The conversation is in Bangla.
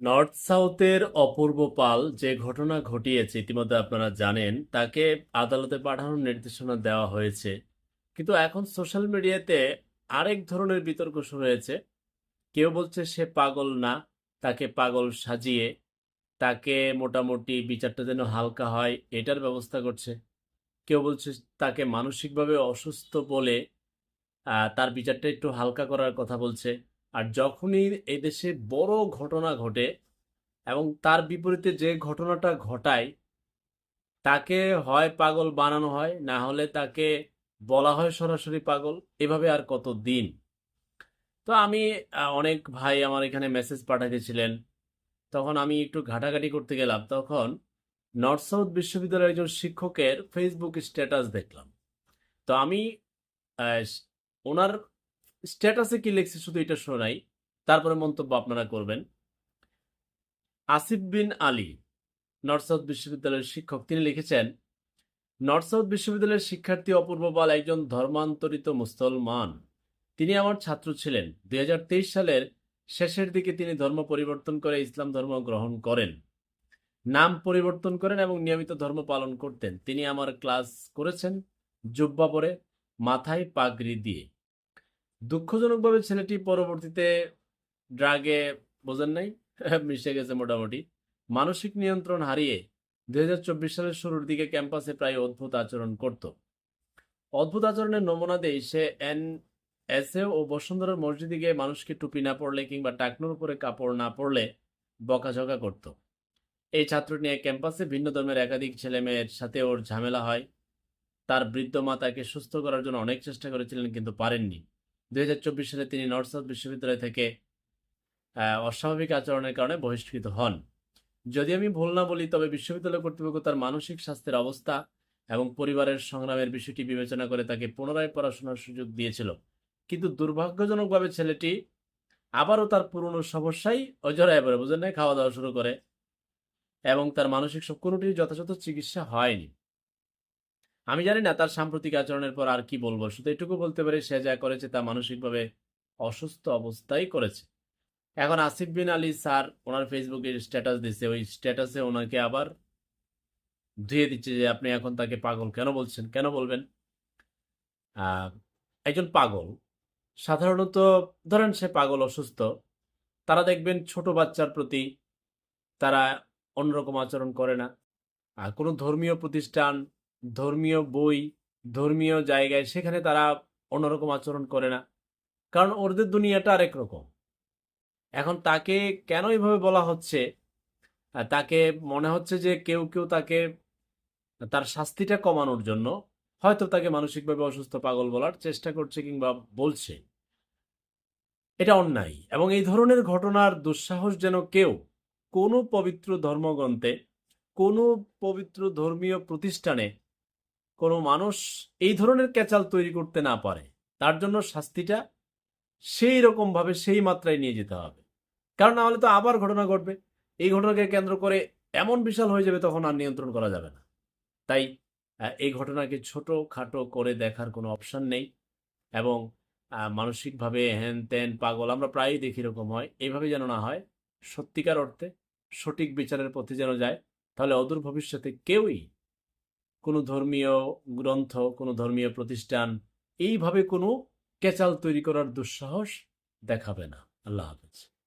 নর্থ সাউথের অপূর্ব পাল যে ঘটনা ঘটিয়েছে, ইতিমধ্যে আপনারা জানেন, তাকে আদালতে পাঠানোর নির্দেশনা দেওয়া হয়েছে। কিন্তু এখন সোশ্যাল মিডিয়াতে আরেক ধরনের বিতর্ক শুরু হয়েছে। কেউ বলছে সে পাগল না, তাকে পাগল সাজিয়ে, তাকে মোটামুটি বিচারটা যেন হালকা হয়, এটার ব্যবস্থা করছে। কেউ বলছে তাকে মানসিকভাবে অসুস্থ বলে তার বিচারটা একটু হালকা করার কথা বলছে। আর যখনই এই দেশে বড় ঘটনা ঘটে এবং তার বিপরীতে যে ঘটনাটা ঘটায়, তাকে হয় পাগল বানানো হয়, না হলে তাকে বলা হয় সরাসরি পাগল, এভাবে আর কত দিন তো আমি অনেক ভাই আমার এখানে মেসেজ পাঠাইতেছিলেন। তখন আমি একটু ঘাটাঘাটি করতে গেলাম। তখন নর্থ সাউথ বিশ্ববিদ্যালয়ের একজন শিক্ষকের ফেসবুক স্ট্যাটাস দেখলাম। তো আমি ওনার স্ট্যাটাসে কি লিখছে শুধু এটা শোনাই, তারপরে মন্তব্য আপনারা করবেন। আসিফ বিন আলী, নর্থ সাউথ বিশ্ববিদ্যালয়ের শিক্ষক, তিনি লিখেছেন, নর্থ সাউথ বিশ্ববিদ্যালয়ের শিক্ষার্থী অপূর্ব পাল একজন ধর্মান্তরিত মুসলমান। তিনি আমার ছাত্র ছিলেন। দুই হাজার তেইশ সালের শেষের দিকে তিনি ধর্ম পরিবর্তন করে ইসলাম ধর্ম গ্রহণ করেন। নাম পরিবর্তন করেন এবং নিয়মিত ধর্ম পালন করতেন। তিনি আমার ক্লাস করেছেন জুব্বা পরে মাথায় পাগড়ি দিয়ে। দুঃখজনকভাবে ছেলেটি পরবর্তীতে ড্রাগে বোঝেন নাই, মিশে গেছে মোটামুটি। মানসিক নিয়ন্ত্রণ হারিয়ে দুই হাজার চব্বিশ সালের শুরুর দিকে ক্যাম্পাসে প্রায় অদ্ভুত আচরণ করত। অদ্ভুত আচরণের নমুনা দেই সে এন এসে ও বসুন্ধরার মসজিদে গিয়ে মানুষকে টুপি না পড়লে কিংবা টাকনোর উপরে কাপড় না পড়লে বকাঝকা করত। এই ছাত্র নিয়ে ক্যাম্পাসে ভিন্ন ধর্মের একাধিক ছেলে মেয়ের সাথে ওর ঝামেলা হয়। তার বৃদ্ধ মা তাকে সুস্থ করার জন্য অনেক চেষ্টা করেছিলেন কিন্তু পারেননি। দুই হাজার চব্বিশ সালে তিনি নর্থ সাউথ বিশ্ববিদ্যালয় থেকে অস্বাভাবিক আচরণের কারণে বহিষ্কৃত হন। যদি আমি ভুল না বলি, তবে বিশ্ববিদ্যালয় কর্তৃপক্ষ তার মানসিক স্বাস্থ্যের অবস্থা এবং পরিবারের সংগ্রামের বিষয়টি বিবেচনা করে তাকে পুনরায় পড়াশোনার সুযোগ দিয়েছিল। কিন্তু দুর্ভাগ্যজনকভাবে ছেলেটি আবারও তার পুরনো সমস্যাই অজরায় পড়ে বুঝেন না? খাওয়া দাওয়া শুরু করে এবং তার মানসিক সব কোনোটির যথাযথ চিকিৎসা হয়নি। আমি জানি না তার সাম্প্রতিক আচরণের পর আর কি বলব। শুধু এটুকু বলতে পারি, সে যা করেছে তা মানসিকভাবে অসুস্থ অবস্থায় করেছে। এখন আসিফ বিন আলী স্যার ওনার ফেসবুকে স্ট্যাটাস দিচ্ছে ওই স্ট্যাটাসে ওনাকে আবার ধুয়ে দিচ্ছে যে আপনি এখন তাকে পাগল কেন বলছেন? কেন বলবেন? একজন পাগল। সাধারণত ধরেন সে পাগল, অসুস্থ। তারা দেখবেন ছোট বাচ্চার প্রতি তারা অন্যরকম আচরণ করে না। আর কোনো ধর্মীয় প্রতিষ্ঠান ধর্মীয় বই, ধর্মীয় জায়গায় সেখানে তারা অন্যরকম আচরণ করে না। কারণ ওদের দুনিয়াটা আরেক রকম। এখন তাকে কেন এইভাবে বলা হচ্ছে? তাকে মনে হচ্ছে যে কেউ কেউ তাকে, তার শাস্তিটা কমানোর জন্য হয়তো তাকে মানসিকভাবে অসুস্থ পাগল বলার চেষ্টা করছে কিংবা বলছে। এটা অন্যায় এবং এই ধরনের ঘটনার দুঃসাহস যেন কেউ কোনো পবিত্র ধর্মগ্রন্থে, কোনো পবিত্র ধর্মীয় প্রতিষ্ঠানে কোনো মানুষ এই ধরনের ক্যাচাল তৈরি করতে না পারে, তার জন্য শাস্তিটা সেই রকম ভাবে সেই মাত্রায় নিয়ে যেতে হবে। কারণ না হলে তো আবার ঘটনা ঘটবে। এই ঘটনাকে কেন্দ্র করে এমন বিশাল হয়ে যাবে তখন আর নিয়ন্ত্রণ করা যাবে না। তাই এই ঘটনাকে ছোট খাটো করে দেখার কোনো অপশান নেই এবং মানসিকভাবে হ্যান ত্যান পাগল আমরা প্রায়ই দেখি এরকম হয়। এইভাবে যেন না হয়, সত্যিকার অর্থে সঠিক বিচারের পথে যেন যায়, তাহলে অদূর ভবিষ্যতে কেউই কোনো ধর্মীয় গ্রন্থ, কোনো ধর্মীয় প্রতিষ্ঠান এইভাবে কোনো কেচাল তৈরি করার দুঃসাহস দেখাবে না। আল্লাহ হাফেজ।